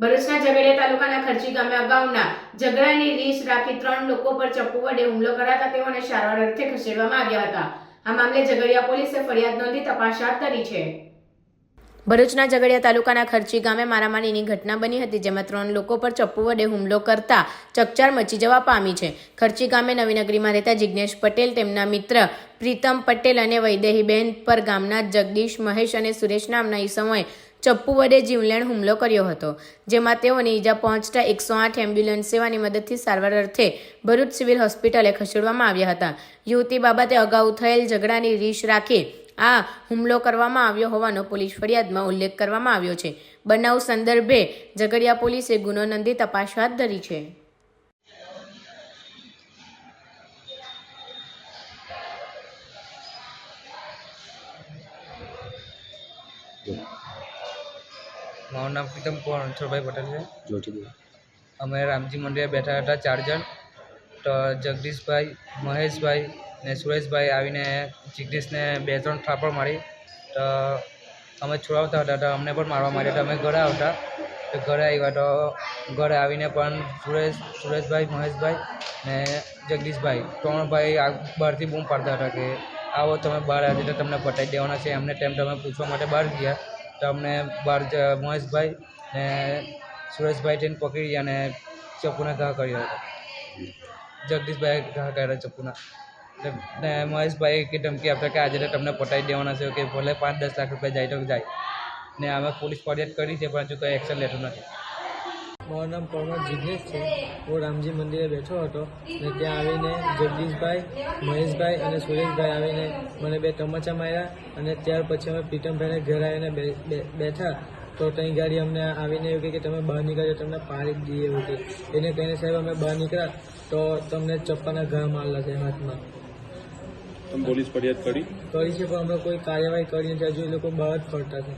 ભરૂચના ઝઘડિયા તાલુકાના ખર્ચી ગામે અગાઉના ઝઘડાની રીસ રાખી ત્રણ લોકો પર ચપ્પુ વડે હુમલો કરાતા તેઓને સારવાર અર્થે ખસેડવામાં આવ્યા હતા. આ મામલે ઝઘડિયા પોલીસે ફરિયાદ નોંધી તપાસ હાથ ધરી છે. ભરૂચના ઝઘડિયા તાલુકાના ખર્ચી ગામે મારામારીની ઘટના બની હતી, જેમાં ત્રણ લોકો પર ચપ્પુ વડે હુમલો કરતા ચકચાર મચી જવા પામી છે. ખર્ચી ગામે નવીનગરીમાં રહેતા જિજ્ઞેશ પટેલ, તેમના મિત્ર પ્રીતમ પટેલ અને વૈદેહીબેન પર ગામના જગદીશ મહેશ અને સુરેશ નામના ઈસમોએ ચપ્પુ વડે જીવલેણ હુમલો કર્યો હતો, જેમાં તેઓને ઈજા પહોંચતા એકસો આઠ એમ્બ્યુલન્સ સેવાની મદદથી સારવાર અર્થે ભરૂચ સિવિલ હોસ્પિટલે ખસેડવામાં આવ્યા હતા. યુવતી બાબતે અગાઉ થયેલ ઝઘડાની રીશ રાખી આ હુમલો કરવામાં આવ્યો હોવાનો પોલીસ ફરિયાદમાં ઉલ્લેખ કરવામાં આવ્યો છે. બનાવ સંદર્ભે ઝઘડિયા પોલીસે ગુનો નોંધી તપાસ હાથ ધરી છે. મારું નામ પ્રીતમ કુમાર રણછોડભાઈ પટેલ છે. જોરથી અમે રામજી મંદિરે બેઠા હતા ચાર જણ. તો જગદીશભાઈ મહેશભાઈ ને સુરેશભાઈ આવીને જગદીશને બે ત્રણ થાપડ મારી. તો અમે છોડાવતા હતા તો અમને પણ મારવા માંડ્યા તો અમે ઘરે આવતા. તો ઘરે આવ્યા તો ઘરે આવીને પણ સુરેશ સુરેશભાઈ મહેશભાઈ ને જગદીશભાઈ ત્રણ ભાઈ આ બહારથી બૂમ પાડતા હતા કે આવો તમે બહાર આવી તો તમને પટાઈ દેવાના છે. એમને ટાઈમ તમે પૂછવા માટે બહાર ગયા. તો અમને બહાર મહેશભાઈ ને સુરેશભાઈ તેને પકડી અને ચપ્પુના ઘા કર્યો હતો. જગદીશભાઈ ઘા કર્યા ચપ્પુના. ને મહેશભાઈ કે ધમકી આપતા કે આજે તો તમને પટાવી દેવાના છે કે ભલે પાંચ દસ લાખ રૂપિયા જાય તો જાય. ને અમે પોલીસ ફરિયાદ કરી છે, પણ હજુ કંઈ એક્શન લેતું નથી. મારું નામ પરમાર જિજ્ઞેશ છે. હું રામજી મંદિરે બેઠો હતો ને ત્યાં આવીને જગદીશભાઈ મહેશભાઈ અને સુરેશભાઈ આવીને મને બે તમાચા માર્યા અને ત્યાર પછી અમે પ્રીતમભાઈને ઘરે આવીને બેઠા. તો ત્યાં ગાડી અમને આવીને એવું કે તમે બહાર નીકળ્યો તમને પાડી જ દઈએ એવું કે એને કહીને સાહેબ અમે બહાર નીકળ્યા. તો તમને ચપ્પાના ઘા મારેલા છે હાથમાં. પોલીસ ફરિયાદ કરી? કરી છે પણ અમે કોઈ કાર્યવાહી કરી નથી. હજુ એ લોકો બહાર જ ફરતા છે.